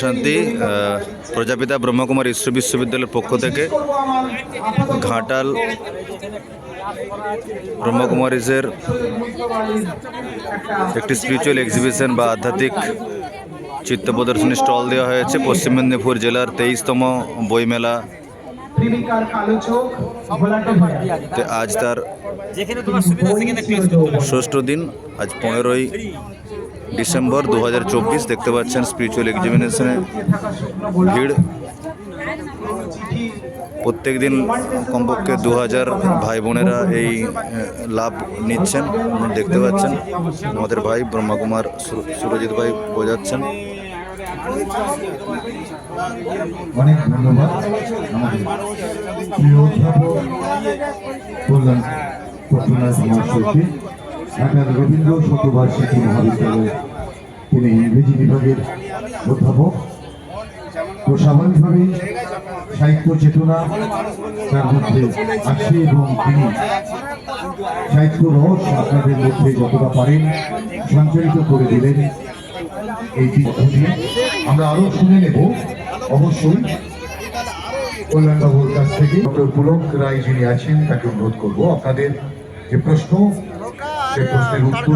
শান্তি প্রজাপিতা ব্রহ্মকুমার ঈশ্বর বিশ্ববিদ্যালয়ের পক্ষ থেকে ঘাটাল ব্রহ্মকুমারিজের একটি স্পিরিচুয়াল এক্সিবিশন বা আধ্যাত্মিক চিত্ত প্রদর্শনী স্টল দেওয়া হয়েছে। পশ্চিম মেদিনীপুর জেলার তেইশতম বইমেলা। আজ তার ষষ্ঠ দিন আজ পনেরোই ডিসেম্বর দু হাজার চব্বিশ দেখতে পাচ্ছেন স্পিরিচুয়াল গোলাপ ভিড়। প্রত্যেক দিন কমপক্ষে দু হাজার ভাই বোনেরা এই লাভ নিচ্ছেন। দেখতে পাচ্ছেন, আমাদের ভাই ব্রহ্মকুমার সুরজিৎ ভাই বোঝাচ্ছেন। অনেক ধন্যবাদ। ঢাকার রবীন্দ্র শতবার্ষিকী মহাবিদ্যালয়ে তিনি ইংরেজি বিভাগের অধ্যাপক। তো স্বাভাবিকভাবেই সাহিত্য চেতনা তার মধ্যে আছে এবং তিনি সাহিত্য রস আপনাদের মধ্যে যতটা পারেন সঞ্চারিত করে দিলেন এই পদ্ধতি আমরা আরও শুনে নেব, অবশ্যই। কল্যাণবাবুর কাছ থেকে ডক্টর পুলক রায় যিনি আছেন, তাকে অনুরোধ করব আপনাদের যে প্রশ্ন targa, targa.